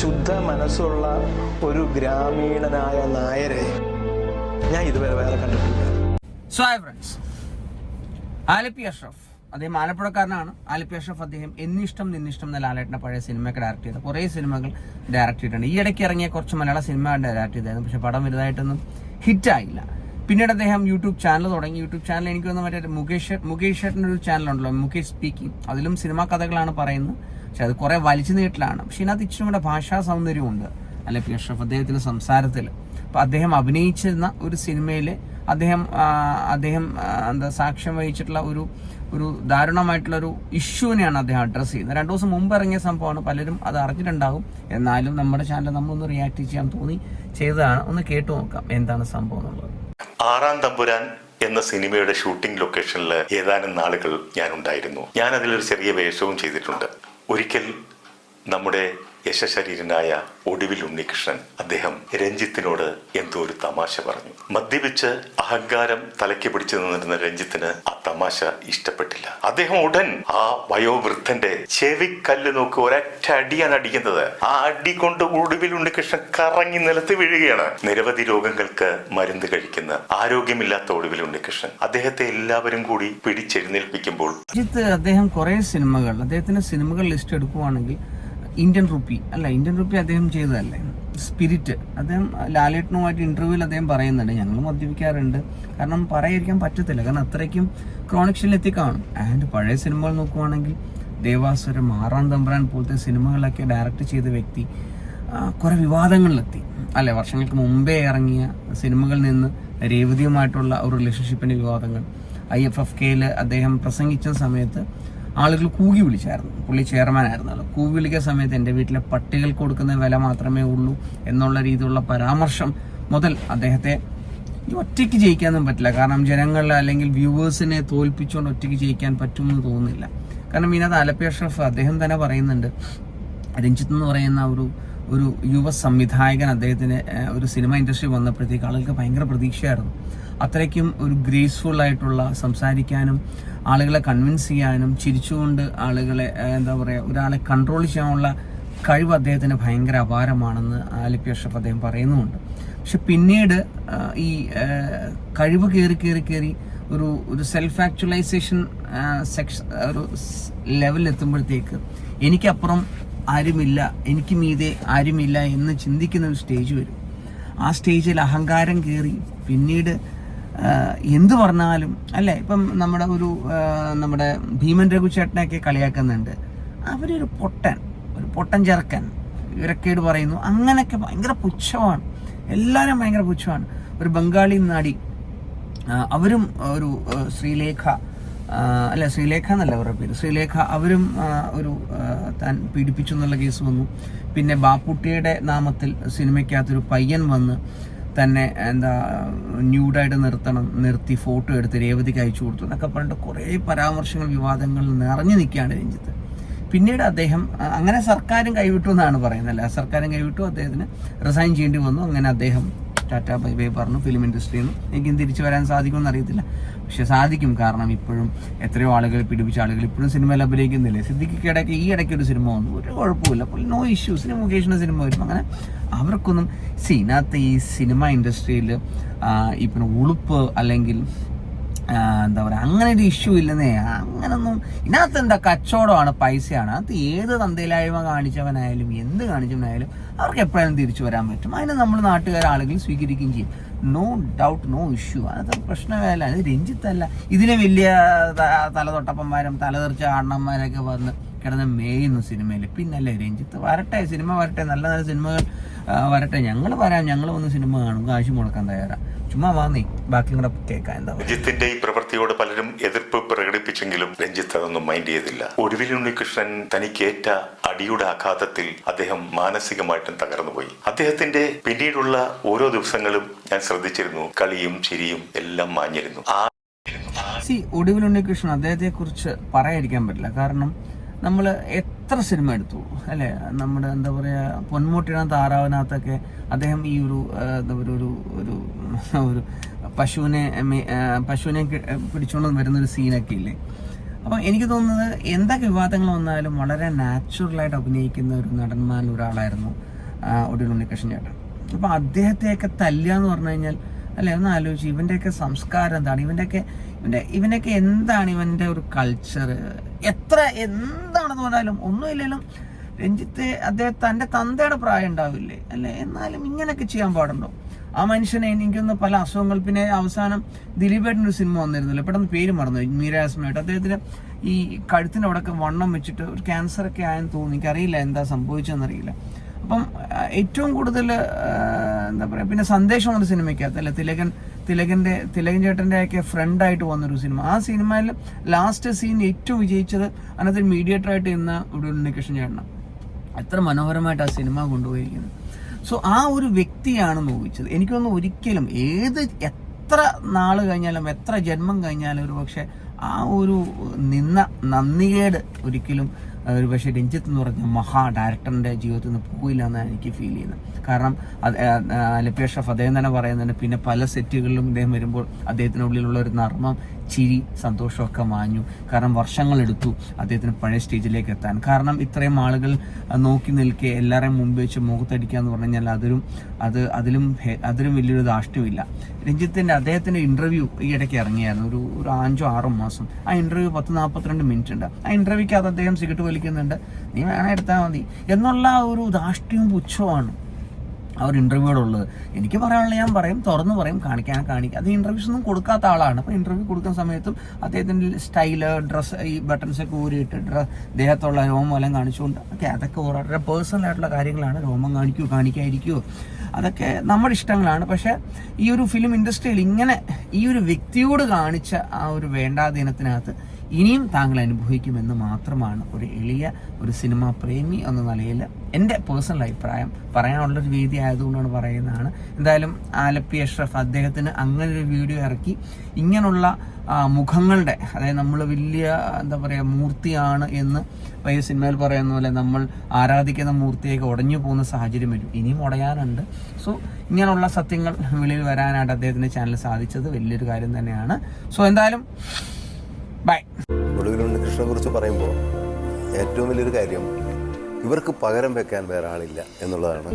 ശുദ്ധ മനസ്സുള്ള ഒരു ഗ്രാമീണനായ നായരെ ഞാൻ ഇതുവരെ വേറെ കണ്ടിട്ടില്ല. So hi friends Alleppey Ashraf. അദ്ദേഹം ആലപ്പുഴക്കാരനാണ്. ആലപ്പി അഷ്റഫ് അദ്ദേഹം എന്നിഷ്ടം നിന്നിഷ്ടം എന്ന ലാലേട്ടന്റെ പഴയ സിനിമയൊക്കെ ഡയറക്ട് ചെയ്ത കുറേ സിനിമകൾ ഡയറക്ട് ചെയ്തിട്ടുണ്ട്. ഈ ഇടയ്ക്ക് ഇറങ്ങിയ കുറച്ച് മലയാള സിനിമ ഡയറക്ട് ചെയ്തായിരുന്നു. പക്ഷെ പടം വലുതായിട്ടൊന്നും ഹിറ്റായില്ല പിന്നീട് അദ്ദേഹം യൂട്യൂബ് ചാനൽ തുടങ്ങി. യൂട്യൂബ് ചാനൽ എനിക്ക് തോന്നുന്നു മറ്റേ മുകേഷ് മുകേഷ് ചേട്ടന്റെ ഒരു ചാനലുണ്ടല്ലോ മുകേഷ് സ്പീക്കിംഗ് അതിലും സിനിമാ കഥകളാണ് പറയുന്നത്. പക്ഷെ അത് കുറേ വലിച്ചു നീട്ടലാണ്. പക്ഷെ ഇതിനകത്ത് ഇച്ചിരി കൂടെ ഭാഷാ സൗന്ദര്യമുണ്ട് ആലപ്പി അഷ്റഫ് അദ്ദേഹത്തിന്റെ സംസാരത്തിൽ അപ്പോൾ അദ്ദേഹം അഭിനയിച്ചിരുന്ന ഒരു സിനിമയിൽ അദ്ദേഹം അദ്ദേഹം എന്താ സാക്ഷ്യം വഹിച്ചിട്ടുള്ള ഒരു ഒരു ദാരുണമായിട്ടുള്ള ഒരു ഇഷ്യൂവിനെയാണ് അദ്ദേഹം അഡ്രസ്സ് ചെയ്യുന്നത്. രണ്ടു ദിവസം മുമ്പ് ഇറങ്ങിയ സംഭവമാണ്. പലരും അത് അറിഞ്ഞിട്ടുണ്ടാകും. എന്നാലും നമ്മുടെ ചാനൽ നമ്മളൊന്ന് റിയാക്ട് ചെയ്യാൻ തോന്നി ചെയ്തതാണ്. ഒന്ന് കേട്ടു നോക്കാം എന്താണ് സംഭവം എന്നുള്ളത്. ആറാം തമ്പുരാൻ എന്ന സിനിമയുടെ ഷൂട്ടിംഗ് ലൊക്കേഷനിൽ ഏതാനും നാളുകൾ ഞാൻ ഉണ്ടായിരുന്നു ഞാൻ അതിലൊരു ചെറിയ വേഷവും ചെയ്തിട്ടുണ്ട്. ഒരിക്കൽ നമ്മുടെ യശശരീരനായ ഒടുവിൽ ഉണ്ണികൃഷ്ണൻ അദ്ദേഹം രഞ്ജിത്തിനോട് എന്തോ ഒരു തമാശ പറഞ്ഞു. മദ്യപിച്ച് അഹങ്കാരം തലയ്ക്ക് പിടിച്ചു നിന്നിരുന്ന രഞ്ജിത്തിന് ആ തമാശ ഇഷ്ടപ്പെട്ടില്ല. അദ്ദേഹം ഉടൻ ആ വയോവൃദ്ധന്റെ ചെവിക്കല്ല് നോക്കി ഒരൊറ്റ അടിയാണ് അടിക്കുന്നത്. ആ അടി കൊണ്ട് ഒടുവിൽ ഉണ്ണികൃഷ്ണൻ കറങ്ങി നിലത്ത് വീഴുകയാണ്. നിരവധി രോഗങ്ങൾക്ക് മരുന്ന് കഴിക്കുന്ന ആരോഗ്യമില്ലാത്ത ഒടുവിൽ ഉണ്ണികൃഷ്ണൻ അദ്ദേഹത്തെ എല്ലാവരും കൂടി പിടിച്ചെഴുന്നേൽപ്പിക്കുമ്പോൾ അദ്ദേഹം കുറെ സിനിമകൾ അദ്ദേഹത്തിന്റെ സിനിമകൾ ലിസ്റ്റ് എടുക്കുവാണെങ്കിൽ ഇന്ത്യൻ റുപ്പി അല്ല ഇന്ത്യൻ റുപ്പി അദ്ദേഹം ചെയ്തതല്ലേ? സ്പിരിറ്റ് അദ്ദേഹം ലാലേട്ടനുമായിട്ട് ഇന്റർവ്യൂവിൽ അദ്ദേഹം പറയുന്നുണ്ട്. ഞങ്ങൾ മദ്യപിക്കാറുണ്ട്. കാരണം പറയാതിരിക്കാൻ പറ്റത്തില്ല. കാരണം അത്രയ്ക്കും ക്രോണിക്ഷനിലെത്തി എത്തിക്കാണും ആൻഡ് പഴയ സിനിമകൾ നോക്കുവാണെങ്കിൽ ദേവാസുരം ആറാം തമ്പ്രാൻ പോലത്തെ സിനിമകളൊക്കെ ഡയറക്റ്റ് ചെയ്ത വ്യക്തി കുറേ വിവാദങ്ങളിലെത്തി. അല്ലെ വർഷങ്ങൾക്ക് മുമ്പേ ഇറങ്ങിയ സിനിമകളിൽ നിന്ന് രേവതിയുമായിട്ടുള്ള ഒരു റിലേഷൻഷിപ്പിന്റെ വിവാദങ്ങൾ. ഐ എഫ് എഫ് കെയിൽ അദ്ദേഹം പ്രസംഗിച്ച സമയത്ത് ആളുകൾ കൂകി വിളിച്ചായിരുന്നു. പുള്ളി ചെയർമാൻ ആയിരുന്നു ആയിരുന്നല്ലോ. കൂകി വിളിക്കുന്ന സമയത്ത് എന്റെ വീട്ടിലെ പട്ടികൾക്ക് കൊടുക്കുന്ന വില മാത്രമേ ഉള്ളൂ എന്നുള്ള രീതിയിലുള്ള പരാമർശം മുതൽ അദ്ദേഹത്തെ ഒറ്റയ്ക്ക് ജയിക്കാനൊന്നും പറ്റില്ല. കാരണം ജനങ്ങൾ അല്ലെങ്കിൽ വ്യൂവേഴ്സിനെ തോൽപ്പിച്ചുകൊണ്ട് ഒറ്റയ്ക്ക് ജയിക്കാൻ പറ്റുമെന്ന് തോന്നുന്നില്ല. കാരണം ഇതിനകത്ത് അഷ്റഫ് അദ്ദേഹം തന്നെ പറയുന്നുണ്ട്. രഞ്ജിത്ത് എന്ന് പറയുന്ന ഒരു ഒരു യുവ സംവിധായകൻ അദ്ദേഹത്തിന് ഒരു സിനിമ ഇൻഡസ്ട്രി വന്നപ്പോഴത്തേക്ക് ആളുകൾക്ക് ഭയങ്കര പ്രതീക്ഷയായിരുന്നു. അത്രയ്ക്കും ഒരു ഗ്രേസ്ഫുൾ ആയിട്ടുള്ള സംസാരിക്കാനും ആളുകളെ കൺവിൻസ് ചെയ്യാനും ചിരിച്ചുകൊണ്ട് ആളുകളെ എന്താ പറയുക ഒരാളെ കൺട്രോൾ ചെയ്യാനുള്ള കഴിവ് അദ്ദേഹത്തിന് ഭയങ്കര അപാരമാണെന്ന് ആലിപ്പി അഷപ്പ് അദ്ദേഹം പറയുന്നുമുണ്ട്. പക്ഷെ പിന്നീട് ഈ കഴിവ് കയറി കയറി കയറി ഒരു ഒരു സെൽഫ് ആക്ച്വലൈസേഷൻ സെക്ഷ ഒരു ലെവലിൽ എത്തുമ്പോഴത്തേക്ക് എനിക്കപ്പുറം ആരുമില്ല എനിക്ക് മീതെ ആരുമില്ല എന്ന് ചിന്തിക്കുന്ന ഒരു സ്റ്റേജ് വരും. ആ സ്റ്റേജിൽ അഹങ്കാരം കയറി പിന്നീട് എന്തു പറഞ്ഞാലും അല്ലേ? ഇപ്പം നമ്മുടെ ഒരു നമ്മുടെ ഭീമൻ രഘുചേട്ടനെയൊക്കെ കളിയാക്കുന്നുണ്ട്. അവരൊരു പൊട്ടൻ ഒരു പൊട്ടൻ ചെറുക്കൻ ഇവരക്കേട് പറയുന്നു. അങ്ങനെയൊക്കെ ഭയങ്കര പുച്ഛമാണ്. എല്ലാവരും ഭയങ്കര പുച്ഛമാണ്. ഒരു ബംഗാളി നാടി അവരും ഒരു ശ്രീലേഖ അല്ല ശ്രീലേഖ എന്നല്ല അവരുടെ പേര്. ശ്രീലേഖ അവരും ഒരു താൻ പീഡിപ്പിച്ചു എന്നുള്ള കേസ് വന്നു. പിന്നെ ബാപ്പുട്ടിയുടെ നാമത്തിൽ സിനിമയ്ക്കകത്തൊരു പയ്യൻ വന്ന് തന്നെ എന്താ ന്യൂഡായിട്ട് നിർത്തണം നിർത്തി ഫോട്ടോ എടുത്ത് രേവതിക്ക് അയച്ചു കൊടുത്തു എന്നൊക്കെ പറഞ്ഞിട്ട് കുറേ പരാമർശങ്ങൾ വിവാദങ്ങൾ നിറഞ്ഞു നിൽക്കുകയാണ് രഞ്ജിത്ത്. പിന്നീട് അദ്ദേഹം അങ്ങനെ സർക്കാരും കൈവിട്ടു എന്നാണ് പറയുന്നത്. അല്ല സർക്കാരും കൈവിട്ടു അദ്ദേഹത്തിന് റിസൈൻ ചെയ്യേണ്ടി വന്നു. അങ്ങനെ അദ്ദേഹം ടാറ്റ ബൈ ബൈ പറഞ്ഞു ഫിലിം ഇൻഡസ്ട്രിയിൽ നിന്ന് എനിക്കും തിരിച്ചു വരാൻ സാധിക്കുമെന്ന് അറിയത്തില്ല. പക്ഷെ സാധിക്കും. കാരണം ഇപ്പോഴും എത്രയോ ആളുകൾ പിടിപ്പിച്ച ആളുകൾ ഇപ്പോഴും സിനിമയിൽ അഭിനയിക്കുന്നില്ലേ? ഇടയ്ക്ക് ഈ ഇടയ്ക്ക് ഒരു സിനിമ വന്നു. ഒരു കുഴപ്പമില്ല അപ്പോൾ നോ ഇഷ്യൂസിന് മുകേഷിന്റെ സിനിമ വരും അങ്ങനെ അവർക്കൊന്നും സി ഇതിനകത്ത് ഈ സിനിമ ഇൻഡസ്ട്രിയിൽ ഇപ്പം ഉളുപ്പ് അല്ലെങ്കിൽ എന്താ പറയുക അങ്ങനെ ഒരു ഇഷ്യൂ ഇല്ലെന്നേ. അങ്ങനൊന്നും ഇതിനകത്ത് എന്താ കച്ചവടമാണ് പൈസയാണ്. അത് ഏത് തന്തയിലായ്മ കാണിച്ചവനായാലും എന്ത് കാണിച്ചവനായാലും അവർക്ക് എപ്പോഴും തിരിച്ചു വരാൻ പറ്റും. അതിന് നമ്മൾ നാട്ടുകാർ ആളുകൾ സ്വീകരിക്കുകയും ചെയ്യും. നോ ഡൗട്ട് നോ ഇഷ്യൂ അത് പ്രശ്നമല്ല അത് രഞ്ജിത്തല്ല. ഇതിന് വലിയ തലതൊട്ടപ്പന്മാരും തലതെറിച്ച അണ്ണന്മാരൊക്കെ വന്ന് കിടന്ന് മേയുന്നു സിനിമയിൽ പിന്നല്ലേ രഞ്ജിത്ത് വരട്ടെ സിനിമ വരട്ടെ. നല്ല നല്ല സിനിമകൾ വരട്ടെ. ഞങ്ങൾ വരാം. ഞങ്ങൾ വന്ന് സിനിമ കാണും. കാശ് മുടക്കാൻ തയ്യാറാ. ചുമ്മാ വാന്നേ ബാക്കി കൂടെ കേൾക്കാം എന്താ രഞ്ജിത്തിന്റെ ഈ പ്രവൃത്തിയോട് പലരും എതിർപ്പ് പ്രകടിപ്പിച്ചെങ്കിലും രഞ്ജിത്ത് അതൊന്നും മൈൻഡ് ചെയ്തില്ല. ഒടുവിൽ ഉണ്ണികൃഷ്ണൻ തനിക്കേറ്റ അടിയുടെ ആഘാതത്തിൽ അദ്ദേഹം മാനസികമായിട്ടും തകർന്നുപോയി. അദ്ദേഹത്തിന്റെ പിന്നീടുള്ള ഓരോ ദിവസങ്ങളും ഞാൻ ശ്രദ്ധിച്ചിരുന്നു. കളിയും ചിരിയും എല്ലാം മാഞ്ഞിരുന്നു. ആ സി ഒടുവിൽ ഉണ്ണികൃഷ്ണൻ അദ്ദേഹത്തെ കുറിച്ച് പറയാതിരിക്കാൻ പറ്റില്ല. കാരണം നമ്മൾ എത്ര സിനിമ എടുത്തു? അല്ലേ? നമ്മുടെ എന്താ പറയുക പൊന്മുട്ടിയുടെ താറാവിനകത്തൊക്കെ അദ്ദേഹം ഈ ഒരു എന്താ പറയുക ഒരു ഒരു ഒരു പശുവിനെ പശുവിനെ പിടിച്ചുകൊണ്ട് വരുന്ന ഒരു സീനൊക്കെ ഇല്ലേ? അപ്പോൾ എനിക്ക് തോന്നുന്നത് എന്തൊക്കെ വിവാദങ്ങൾ വന്നാലും വളരെ നാച്ചുറലായിട്ട് അഭിനയിക്കുന്ന ഒരു നടന്മാരിൽ ഒരാളായിരുന്നു ഉണ്ണികൃഷ്ണൻ ചേട്ടൻ. അപ്പോൾ അദ്ദേഹത്തെയൊക്കെ തല്ലുക എന്ന് പറഞ്ഞു കഴിഞ്ഞാൽ അല്ലെ? ഒന്ന് ആലോചിച്ച്. ഇവന്റെയൊക്കെ സംസ്കാരം എന്താണ്? ഇവന്റെയൊക്കെ ഇവന്റെ ഇവനൊക്കെ എന്താണ് ഇവന്റെ ഒരു കൾച്ചർ എത്ര എന്താണെന്ന് പറഞ്ഞാലും ഒന്നുമില്ലെങ്കിലും രഞ്ജിത്ത് അദ്ദേഹം തന്റെ തന്തയുടെ പ്രായം ഉണ്ടാവില്ലേ? അല്ലെ? എന്നാലും ഇങ്ങനെയൊക്കെ ചെയ്യാൻ പാടുണ്ടോ? ആ മനുഷ്യനെ എനിക്കൊന്ന് പല അസുഖങ്ങൾ. പിന്നെ അവസാനം ദിലീപേട്ടന്റെ ഒരു സിനിമ വന്നിരുന്നില്ല. പെട്ടെന്ന് പേര് മറന്നു മീരാസ്മയായിട്ട് അദ്ദേഹത്തിന് ഈ കഴുത്തിന്റെ അവിടെയൊക്കെ വണ്ണം വെച്ചിട്ട് ഒരു ക്യാൻസർ ഒക്കെ ആയെന്ന് തോന്നി എനിക്കറിയില്ല എന്താ സംഭവിച്ചതെന്നറിയില്ല. അപ്പം ഏറ്റവും കൂടുതൽ എന്താ പറയുക പിന്നെ സന്ദേശം എന്ന സിനിമയ്ക്കകത്ത് അല്ലെ തിലകൻ തിലകന്റെ തിലകൻ ചേട്ടന്റെ ഒക്കെ ഫ്രണ്ടായിട്ട് വന്നൊരു സിനിമ. ആ സിനിമയിൽ ലാസ്റ്റ് സീൻ ഏറ്റവും വിജയിച്ചത് അതിനകത്ത് മീഡിയേറ്റർ ആയിട്ട് ഇന്ന് ഇവിടെ ഉണ്ണികൃഷ്ണൻ ചേട്ടനാണ്. എത്ര മനോഹരമായിട്ട് ആ സിനിമ കൊണ്ടുപോയിരിക്കുന്നത്. സോ ആ ഒരു വ്യക്തിയാണ് നോവിച്ചത്. എനിക്കൊന്ന് ഒരിക്കലും ഏത് എത്ര നാൾ കഴിഞ്ഞാലും എത്ര ജന്മം കഴിഞ്ഞാലും ഒരു പക്ഷെ ആ ഒരു നിന്ന നന്ദികേട് ഒരിക്കലും ഒരു പക്ഷേ രഞ്ജിത്ത് എന്ന് പറഞ്ഞ മഹാ ഡയറക്ടറിന്റെ ജീവിതത്തിൽ നിന്ന് പോയില്ല എന്നാണ് എനിക്ക് ഫീൽ ചെയ്യുന്നത്. കാരണം ലപ്പി അദ്ദേഹം തന്നെ പറയുന്നുണ്ട് പിന്നെ പല സെറ്റുകളിലും ഇദ്ദേഹം വരുമ്പോൾ അദ്ദേഹത്തിനുള്ളിലുള്ള ഒരു നർമ്മം ചിരി സന്തോഷമൊക്കെ മാഞ്ഞു. കാരണം വർഷങ്ങളെടുത്തു അദ്ദേഹത്തിന് പഴയ സ്റ്റേജിലേക്ക് എത്താൻ. കാരണം ഇത്രയും ആളുകൾ നോക്കി നിൽക്കെ എല്ലാവരെയും മുമ്പ് വെച്ച് മുഖത്തടിക്കുക എന്ന് പറഞ്ഞു കഴിഞ്ഞാൽ അതിലും അത് അതിലും അതിലും വലിയൊരു ദാഷ്ട്യമില്ല രഞ്ജിത്തിന്റെ അദ്ദേഹത്തിന്റെ ഇന്റർവ്യൂ ഈ ഇടയ്ക്ക് ഇറങ്ങിയായിരുന്നു. ഒരു ഒരു അഞ്ചോ ആറോ മാസം. ആ ഇന്റർവ്യൂ പത്ത് നാൽപ്പത്തിരണ്ട് മിനിറ്റ് ഉണ്ട്. ആ ഇന്റർവ്യൂക്ക് അത് അദ്ദേഹം സിഗരറ്റ് വലിക്കുന്നുണ്ട്. നീ വേണം എടുത്താൽ മതി. എന്നുള്ള ഒരു ദാഷ്ട്യവും പുച്ഛമാണ് ആ ഒരു ഇന്റർവ്യൂടുള്ളത് എനിക്ക് പറയാനുള്ള ഞാൻ പറയും തുറന്നു പറയും കാണിക്കാൻ കാണിക്കാം അത് ഇന്റർവ്യൂസ് ഒന്നും കൊടുക്കാത്ത ആളാണ്. അപ്പോൾ ഇന്റർവ്യൂ കൊടുക്കുന്ന സമയത്തും അദ്ദേഹത്തിന്റെ സ്റ്റൈൽ ഡ്രസ്സ് ഈ ബട്ടൺസ് ഒക്കെ ഊരിയിട്ട് ഡ്രസ് ദേഹത്തുള്ള രോമം എല്ലാം കാണിച്ചുകൊണ്ട് ഓക്കെ അതൊക്കെ ഓരോ പേഴ്സണൽ ആയിട്ടുള്ള കാര്യങ്ങളാണ്. രോമം കാണിക്കുമോ കാണിക്കാതിരിക്കുമോ അതൊക്കെ നമ്മുടെ ഇഷ്ടങ്ങളാണ്. പക്ഷേ ഈ ഒരു ഫിലിം ഇൻഡസ്ട്രിയിൽ ഇങ്ങനെ ഈ ഒരു വ്യക്തിയോട് കാണിച്ച ആ ഒരു വേണ്ടാദിനത്തിനകത്ത് ഇനിയും താങ്കൾ അനുഭവിക്കുമെന്ന് മാത്രമാണ് ഒരു എളിയ ഒരു സിനിമാ പ്രേമി എന്ന നിലയിൽ എന്റെ പേഴ്സണൽ അഭിപ്രായം. പറയാനുള്ളൊരു വേദി ആയതുകൊണ്ടാണ് പറയുന്നതാണ്. എന്തായാലും ആലപ്പി അഷ്റഫ് അദ്ദേഹത്തിന് അങ്ങനെ ഒരു വീഡിയോ ഇറക്കി. ഇങ്ങനെയുള്ള മുഖങ്ങളുടെ അതായത് നമ്മൾ വലിയ എന്താ പറയുക മൂർത്തിയാണ് എന്ന് ഈ സിനിമയിൽ പറയുന്ന പോലെ നമ്മൾ ആരാധിക്കുന്ന മൂർത്തിയൊക്കെ ഉടഞ്ഞു പോകുന്ന സാഹചര്യം വരും. ഇനിയും ഉടയാനുണ്ട്. സോ ഇങ്ങനെയുള്ള സത്യങ്ങൾ വെളിയിൽ വരാനായിട്ട് അദ്ദേഹത്തിന്റെ ചാനൽ സാധിച്ചത് വലിയൊരു കാര്യം തന്നെയാണ്. സോ എന്തായാലും ബൈ ഒടുവിൽ ഉണ്ണികൃഷ്ണനെ കുറിച്ച് പറയുമ്പോൾ ഏറ്റവും വലിയൊരു കാര്യം ഇവർക്ക് പകരം വെക്കാൻ വേറെ ആളില്ല എന്നുള്ളതാണ്.